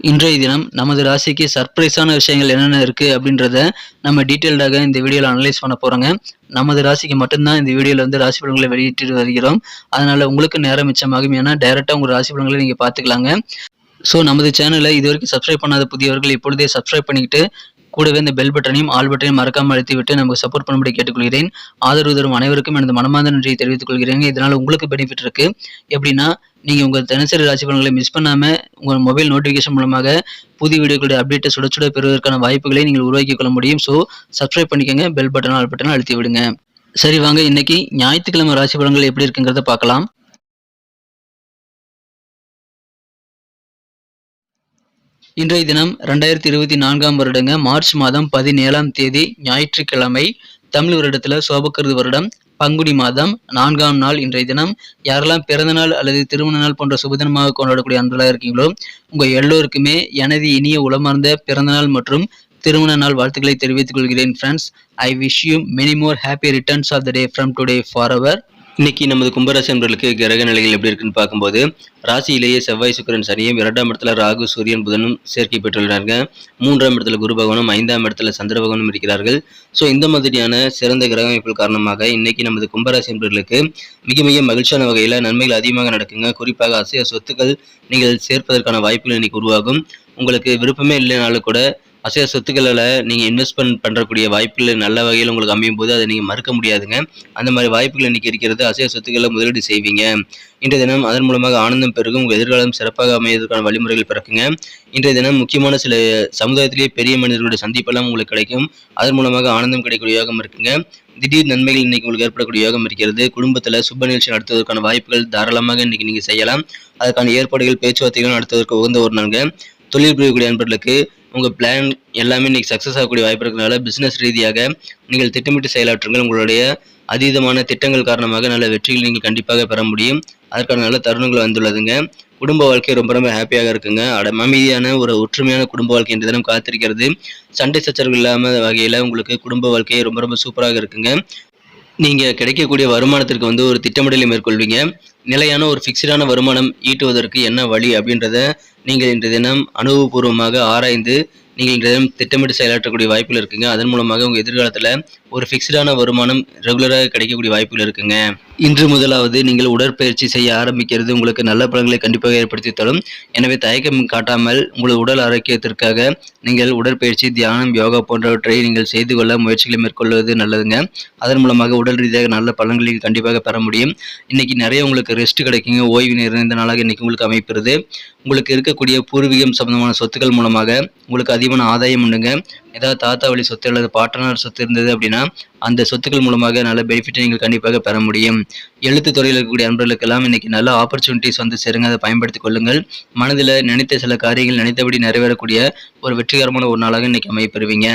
இன்றைய தினம் நமது ராசிக்கு சர்ப்ரைஸான விஷயங்கள் என்னென்ன இருக்குது அப்படின்றத நம்ம டீட்டெயில்டாக இந்த வீடியோவில் அனலைஸ் பண்ண போகிறோங்க நமது ராசிக்கு மட்டும்தான் இந்த வீடியோவில் வந்து ராசி பலன்களை வெளியிட்டு வருகிறோம். அதனால் உங்களுக்கு நேரம் மிச்சமாகும். ஏன்னா டைரெக்டாக உங்கள் ராசி பலன்களை நீங்கள் பார்த்துக்கலாங்க. ஸோ நமது சேனலை இது வரைக்கும் சப்ஸ்கிரைப் பண்ணாத புதியவர்கள் இப்பொழுதே சப்ஸ்கிரைப் பண்ணிக்கிட்டு கூடவே இந்த பெல் பட்டனையும் ஆல் பட்டனையும் மறக்காமல் அழுத்திவிட்டு நமக்கு சப்போர்ட் பண்ணும்படி கேட்டுக்கொள்கிறேன். ஆதரவு தரும் அனைவருக்கும் எனது மனமார்ந்த நன்றியை தெரிவித்துக் கொள்கிறேன் இதனால் உங்களுக்கு பெனிஃபிட் இருக்கு. எப்படின்னா நீங்கள் உங்கள் தினசரி ராசி பலன்களை மிஸ் பண்ணாமல் உங்கள் மொபைல் நோட்டிஃபிகேஷன் மூலமாக புதிய வீடியோக்களுடைய அப்டேட்டை சுட சுட பெறுவதற்கான வாய்ப்புகளை நீங்கள் உருவாக்கி கொள்ள முடியும். ஸோ சப்ஸ்கிரைப் பண்ணிக்கோங்க. பெல் பட்டன் ஆல் பட்டன் அழுத்தி விடுங்க சரி வாங்க. இன்னைக்கு ஞாயிற்றுக்கிழமை ராசி பலன்கள் எப்படி இருக்குங்கிறத பார்க்கலாம். இன்றைய தினம் ரெண்டாயிரத்தி இருபத்தி நான்காம் வருடங்க மார்ச் மாதம் பதினேழாம் தேதி ஞாயிற்றுக்கிழமை தமிழ் வருடத்தில் சோபக்கருது வருடம் பங்குனி மாதம் நான்காம் நாள் இன்றைய தினம். யாரெல்லாம் பிறந்த நாள் அல்லது திருமண நாள் போன்ற சுபதினமாக கொண்டாடக்கூடிய அன்பர்களாக இருக்கீங்களோ உங்கள் எல்லோருக்குமே எனது இனிய உளமார்ந்த பிறந்த நாள் மற்றும் திருமண நாள் வாழ்த்துக்களை தெரிவித்துக் கொள்கிறேன் friends I wish you many more happy returns of the day from today for our இன்னைக்கு நமது கும்பராசி நண்பர்களுக்கு கிரக நிலைகள் எப்படி இருக்குன்னு பார்க்கும்போது ராசியிலேயே செவ்வாய் சுக்கரன் சனியும் இரண்டாம் இடத்துல ராகு சூரியன் புதனும் சேர்க்கை பெற்றுள்ளாங்க மூன்றாம் இடத்துல குரு பகவானும் ஐந்தாம் இடத்துல சந்திர பகவானும் இருக்கிறார்கள். ஸோ இந்த மாதிரியான சிறந்த கிரக அமைப்புகள் காரணமாக இன்னைக்கு நமது கும்பராசி நண்பர்களுக்கு மிக மிக மகிழ்ச்சியான வகையில் நன்மைகள் அதிகமாக நடக்குங்க. குறிப்பாக அசைய சொத்துக்கள் நீங்கள் சேர்ப்பதற்கான வாய்ப்புகள் இன்னைக்கு உருவாகும். உங்களுக்கு விருப்பமே இல்லைனாலும் கூட அசைய சொத்துக்களில் நீங்கள் இன்வெஸ்ட்மெண்ட் பண்ணுறக்கூடிய வாய்ப்புகள் நல்ல வகையில் உங்களுக்கு அமையும் போது அதை நீங்கள் மறுக்க முடியாதுங்க. அந்த மாதிரி வாய்ப்புகள் இன்றைக்கி இருக்கிறது அசைய சொத்துக்களில் முதலீடு செய்வீங்க. இன்றைய தினம் அதன் மூலமாக ஆனந்தம் பெருகும் உங்கள் எதிர்காலம் சிறப்பாக அமைவதற்கான வழிமுறைகள் பிறக்குங்க. இன்றைய தினம் முக்கியமான சில சமுதாயத்திலேயே பெரிய மனிதர்களுடைய சந்திப்பெல்லாம் உங்களுக்கு கிடைக்கும். அதன் மூலமாக ஆனந்தம் கிடைக்கக்கூடிய யோகம் இருக்குங்க. திடீர் நன்மைகள் இன்னைக்கு உங்களுக்கு ஏற்படக்கூடிய யோகம் இருக்கிறது. குடும்பத்தில் சுப நிகழ்ச்சி நடத்துவதற்கான வாய்ப்புகள் தாராளமாக இன்னைக்கு நீங்கள் செய்யலாம். அதற்கான ஏற்பாடுகள் பேச்சுவார்த்தைகள் நடத்துவதற்கு உகந்த ஒரு நான்கு தொழில் புரியக்கூடிய நண்பர்களுக்கு உங்கள் பிளான் எல்லாமே இன்றைக்கி சக்ஸஸ் ஆகக்கூடிய வாய்ப்பு இருக்கிறதுனால பிஸ்னஸ் ரீதியாக நீங்கள் திட்டமிட்டு செயலாற்றுங்கள். உங்களுடைய அதீதமான திட்டங்கள் காரணமாக நல்ல வெற்றிகள் நீங்கள் கண்டிப்பாக பெற முடியும். அதற்கான நல்ல தருணங்கள் வந்துள்ளதுங்க. குடும்ப வாழ்க்கை ரொம்ப ரொம்ப ஹாப்பியாக இருக்குங்க. அட அமைதியான ஒரு ஒற்றுமையான குடும்ப வாழ்க்கை இன்று தினம் காத்திருக்கிறது. சண்டை சச்சரவுகள் இல்லாமல் வகையில் உங்களுக்கு குடும்ப வாழ்க்கை ரொம்ப ரொம்ப சூப்பராக இருக்குங்க. நீங்கள் கிடைக்கக்கூடிய வருமானத்திற்கு வந்து ஒரு திட்டமிடலை மேற்கொள்வீங்க. நிலையான ஒரு ஃபிக்ஸ்டான வருமானம் ஈட்டுவதற்கு என்ன வழி அப்படின்றத நீங்கள் இன்றைய தினம் அனுபவபூர்வமாக ஆராய்ந்து நீங்கள் இன்றைய தினம் திட்டமிட்டு செயலாற்றக்கூடிய வாய்ப்பில் இருக்குங்க. அதன் மூலமாக உங்கள் எதிர்காலத்தில் ஒரு ஃபிக்ஸ்டான வருமானம் ரெகுலராக கிடைக்கக்கூடிய வாய்ப்புகள் இருக்குங்க. இன்று முதலாவது நீங்கள் உடற்பயிற்சி செய்ய ஆரம்பிக்கிறது உங்களுக்கு நல்ல பலன்களை கண்டிப்பாக ஏற்படுத்தி தரும். எனவே தயக்கம் காட்டாமல் உங்கள் உடல் ஆரோக்கியத்திற்காக நீங்கள் உடற்பயிற்சி தியானம் யோகா போன்றவற்றை நீங்கள் செய்து கொள்ள முயற்சிகளை மேற்கொள்வது நல்லதுங்க. அதன் மூலமாக உடல் ரீதியாக நல்ல பலன்களை கண்டிப்பாக பெற முடியும். இன்னைக்கு நிறைய உங்களுக்கு ரெஸ்ட் கிடைக்குங்க. ஓய்வு நிறைந்த நாளாக இன்னைக்கு உங்களுக்கு அமைப்பிறது உங்களுக்கு இருக்கக்கூடிய பூர்வீகம் சம்பந்தமான சொத்துக்கள் மூலமாக உங்களுக்கு அதிகமான ஆதாயம் உண்டுங்க. ஏதாவது தாத்தா வழி சொத்து அல்லது பாட்டனார் சொத்து இருந்தது அப்படின்னா அந்த சொத்துக்கள் மூலமாக நல்ல பெனிஃபிட்டை நீங்கள் கண்டிப்பாக பெற முடியும். எழுத்து துறையில் இருக்கக்கூடிய அன்பர்களுக்கெல்லாம் இன்னைக்கு நல்ல ஆப்பர்ச்சுனிட்டிஸ் வந்து சேருங்க. அதை பயன்படுத்திக் கொள்ளுங்கள். மனதில் நினைத்த சில காரியங்கள் நினைத்தபடி நிறைவேறக்கூடிய ஒரு வெற்றிகரமான ஒரு நாளாக இன்னைக்கு அமைப்பெறுவீங்க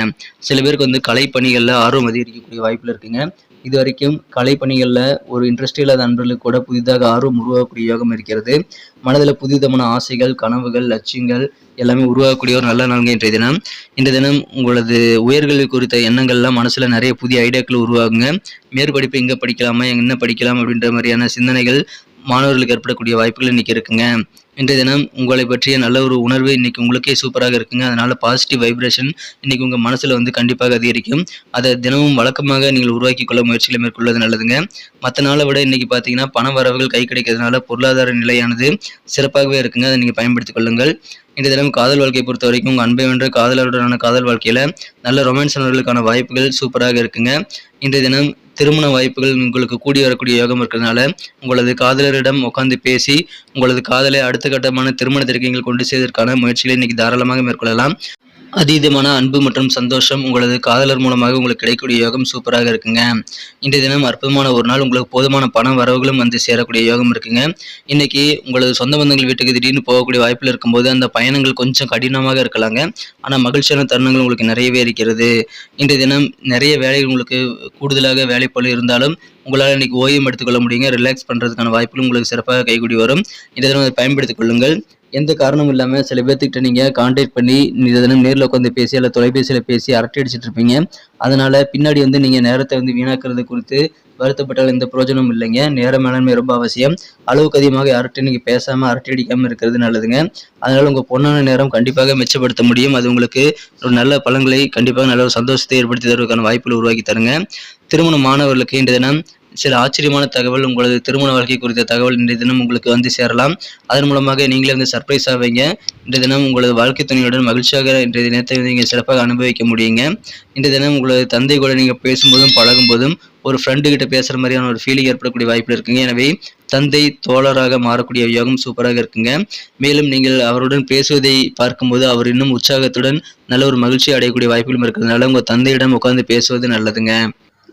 சில பேருக்கு வந்து கலை பணிகளில் ஆர்வம் அதிகரிக்கக்கூடிய வாய்ப்பில் இருக்குங்க. இது வரைக்கும் கலைப்பணிகளில் ஒரு இன்ட்ரெஸ்ட் இல்லாத நண்பர்களுக்கு கூட புதிதாக ஆர்வம் உருவாகக்கூடிய யோகம் இருக்கிறது. மனதில் புதிதமான ஆசைகள் கனவுகள் லட்சியங்கள் எல்லாமே உருவாகக்கூடிய ஒரு நல்ல நாள்ங்க இன்றைய தினம். இந்த தினம் உங்களது உயர்கல்வி குறித்த எண்ணங்கள்லாம் மனசில் நிறைய புதிய ஐடியாக்கள் உருவாகுங்க. மேற்படிப்பு எங்கே படிக்கலாமா என்ன படிக்கலாம் அப்படின்ற மாதிரியான சிந்தனைகள் மாணவர்களுக்கு ஏற்படக்கூடிய வாய்ப்புகள் இன்றைக்கி இருக்குங்க. இன்றைய தினம் உங்களை பற்றிய நல்ல ஒரு உணர்வு இன்னைக்கு உங்களுக்கே சூப்பராக இருக்குங்க. அதனால் பாசிட்டிவ் வைப்ரேஷன் இன்றைக்கி உங்கள் மனசில் வந்து கண்டிப்பாக அதிகரிக்கும். அதை தினமும் வழக்கமாக நீங்கள் உருவாக்கி கொள்ள முயற்சிகளை மேற்கொள்வது நல்லதுங்க. மற்ற நாளை விட இன்றைக்கி பார்த்தீங்கன்னா பண வரவுகள் கை கிடைக்கிறதுனால பொருளாதார நிலையானது சிறப்பாகவே இருக்குங்க. அதை நீங்கள் பயன்படுத்திக் கொள்ளுங்கள். இன்றைய தினம் காதல் வாழ்க்கையை பொறுத்த வரைக்கும் உங்கள் அன்பை வென்ற காதலருடனான காதல் வாழ்க்கையில் நல்ல ரொமான்ஸ் உணர்வுகளுக்கான வாய்ப்புகள் சூப்பராக இருக்குங்க. இன்றைய தினம் திருமண வாய்ப்புகள் உங்களுக்கு கூடி வரக்கூடிய யோகம் இருக்கிறதுனால உங்களது காதலரிடம் உட்காந்து பேசி உங்களது காதலை அடுத்த கட்டமான திருமணத்திற்கு நீங்கள் கொண்டு செய்வதற்கான முயற்சிகளை இன்னைக்கு தாராளமாக மேற்கொள்ளலாம். அதீதமான அன்பு மற்றும் சந்தோஷம் உங்களது காதலர் மூலமாக உங்களுக்கு கிடைக்கக்கூடிய யோகம் சூப்பராக இருக்குங்க. இன்றைய தினம் அற்புதமான ஒரு நாள். உங்களுக்கு போதுமான பணம் வரவுகளும் வந்து சேரக்கூடிய யோகம் இருக்குங்க. இன்னைக்கு உங்களது சொந்த பந்தங்கள் வீட்டுக்கு திடீர்னு போகக்கூடிய வாய்ப்பில் இருக்கும்போது அந்த பயணங்கள் கொஞ்சம் கடினமாக இருக்கலாங்க. ஆனால் மகிழ்ச்சியான தருணங்கள் உங்களுக்கு நிறையவே இருக்கிறது. இன்றைய தினம் நிறைய வேலைகள் உங்களுக்கு கூடுதலாக வேலைப்பளு இருந்தாலும் உங்களால் இன்னைக்கு ஓய்வு எடுத்துக்கொள்ள முடியுங்க. ரிலாக்ஸ் பண்ணுறதுக்கான வாய்ப்புகள் உங்களுக்கு சிறப்பாக கைகூடி வரும். இன்றைய தினம் அதை பயன்படுத்திக் கொள்ளுங்கள். எந்த காரணமும் இல்லாமல் சில பேர்த்துக்கிட்ட நீங்கள் கான்டாக்ட் பண்ணி இந்த தினம் நேரில் உட்காந்து பேசி அல்ல தொலைபேசியில் பேசி அரட்டை அடிச்சிட்டு இருப்பீங்க. அதனால் பின்னாடி வந்து நீங்கள் நேரத்தை வந்து வீணாக்குறது குறித்து வருத்தப்பட்டால் எந்த பிரயோஜனமும் இல்லைங்க. நேர மேலாண்மை ரொம்ப அவசியம். அளவுக்கு அதிகமாக யார்கிட்டையும் நீங்கள் பேசாமல் அரட்டை அடிக்காமல் இருக்கிறது நல்லதுங்க. அதனால் உங்கள் பொண்ணான நேரம் கண்டிப்பாக மெச்சப்படுத்த முடியும். அது உங்களுக்கு ஒரு நல்ல பலன்களை கண்டிப்பாக நல்ல ஒரு சந்தோஷத்தை ஏற்படுத்தி தருவதற்கான வாய்ப்புகளை உருவாக்கி தருங்க. திருமண மாணவர்களுக்கு இன்றைய தினம் சில ஆச்சரியமான தகவல் உங்களது திருமண வாழ்க்கை குறித்த தகவல் இன்றைய தினம் உங்களுக்கு வந்து சேரலாம். அதன் மூலமாக நீங்களே வந்து சர்ப்ரைஸ் ஆவீங்க இன்றைய தினம் உங்களது வாழ்க்கை துணையுடன் மகிழ்ச்சியாக இன்றைய தினத்தை வந்து நீங்கள் சிறப்பாக அனுபவிக்க முடியுங்க. இன்றைய தினம் உங்களது தந்தை கூட நீங்கள் பேசும்போதும் பழகும்போதும் ஒரு ஃப்ரெண்டு கிட்ட பேசுகிற மாதிரியான ஒரு ஃபீலிங் ஏற்படக்கூடிய வாய்ப்பு இருக்குங்க. எனவே தந்தை தோழராக மாறக்கூடிய யோகம் சூப்பராக இருக்குங்க. மேலும் நீங்கள் அவருடன் பேசுவதை பார்க்கும்போது அவர் இன்னும் உற்சாகத்துடன் நல்ல ஒரு மகிழ்ச்சி அடையக்கூடிய வாய்ப்புகளும் இருக்கிறதுனால உங்கள் தந்தையிடம் உட்கார்ந்து பேசுவது நல்லதுங்க.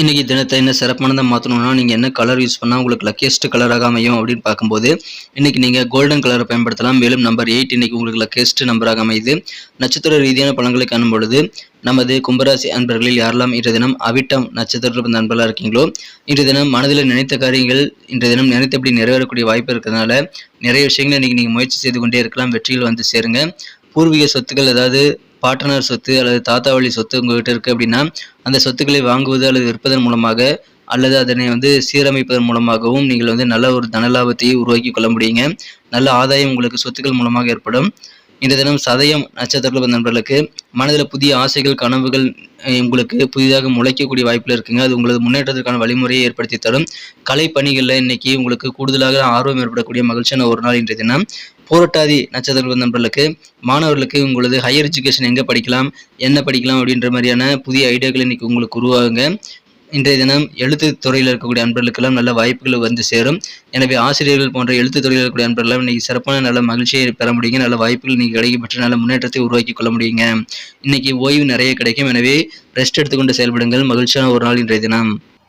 இன்றைக்கி தினத்தை என்ன சிறப்பானதாக மாற்றணும்னா நீங்கள் என்ன கலர் யூஸ் பண்ணால் உங்களுக்கு லக்கியஸ்ட் கலராக அமையும் அப்படின்னு பார்க்கும்போது இன்னைக்கு நீங்கள் கோல்டன் கலரை பயன்படுத்தலாம். மேலும் நம்பர் எயிட் இன்றைக்கி உங்களுக்கு லக்கியஸ்ட் நம்பராக அமையுது. நட்சத்திர ரீதியான பழங்களை காணும் பொழுது நமது கும்பராசி அன்பர்களில் யாரெல்லாம் இன்றைய தினம் அவிட்டம் நட்சத்திர நண்பர்களாக இருக்கீங்களோ இன்றைய தினம் மனதில் நினைத்த காரியங்கள் இன்றைய தினம் நினைத்தபடி நிறைவேறக்கூடிய வாய்ப்பு இருக்கிறதுனால நிறைய விஷயங்களை இன்னைக்கு நீங்கள் முயற்சி செய்து கொண்டே இருக்கலாம். வெற்றிகள் வந்து சேருங்க. பூர்வீக சொத்துக்கள் ஏதாவது பாட்டனர் சொத்து அல்லது தாத்தா வழி சொத்து உங்ககிட்ட இருக்குது அப்படின்னா அந்த சொத்துக்களை வாங்குவது அல்லது விற்பதன் மூலமாக அல்லது அதனை வந்து சீரமைப்பதன் மூலமாகவும் நீங்கள் வந்து நல்ல ஒரு தனலாபத்தை உருவாக்கி கொள்ள முடியுங்க. நல்ல ஆதாயம் உங்களுக்கு சொத்துக்கள் மூலமாக ஏற்படும். இந்த தினம் சதயம் நட்சத்திரத்தில் நண்பர்களுக்கு மனதில் புதிய ஆசைகள் கனவுகள் உங்களுக்கு புதிதாக முளைக்கக்கூடிய வாய்ப்பில் இருக்குங்க. அது உங்களது முன்னேற்றத்திற்கான வழிமுறையை ஏற்படுத்தி தரும். கலை பணிகளில் இன்னைக்கு உங்களுக்கு கூடுதலாக ஆர்வம் ஏற்படக்கூடிய மகிழ்ச்சியான ஒரு நாள் இன்றைய தினம் போராட்டாதி நட்சத்திர நண்பர்களுக்கு மாணவர்களுக்கு உங்களது ஹையர் எஜுகேஷன் எங்கே படிக்கலாம் என்ன படிக்கலாம் அப்படின்ற மாதிரியான புதிய ஐடியாக்கள் இன்னைக்கு உங்களுக்கு உருவாகுங்க. இன்றைய தினம் எழுத்து துறையில் இருக்கக்கூடிய அன்பர்களுக்கெல்லாம் நல்ல வாய்ப்புகள் வந்து சேரும். எனவே ஆசிரியர்கள் போன்ற எழுத்து துறையில் இருக்கக்கூடிய அன்பர்களெல்லாம் இன்னைக்கு சிறப்பான நல்ல மகிழ்ச்சியை பெற முடியுங்க. நல்ல வாய்ப்புகள் இன்னைக்கு கிடைக்கப்பெற்று நல்ல முன்னேற்றத்தை உருவாக்கி கொள்ள முடியுங்க. இன்னைக்கு ஓய்வு நிறைய கிடைக்கும். எனவே ரெஸ்ட் எடுத்துக்கொண்டு செயல்படுங்கள். மகிழ்ச்சியான ஒரு நாள் இன்றைய தினம்.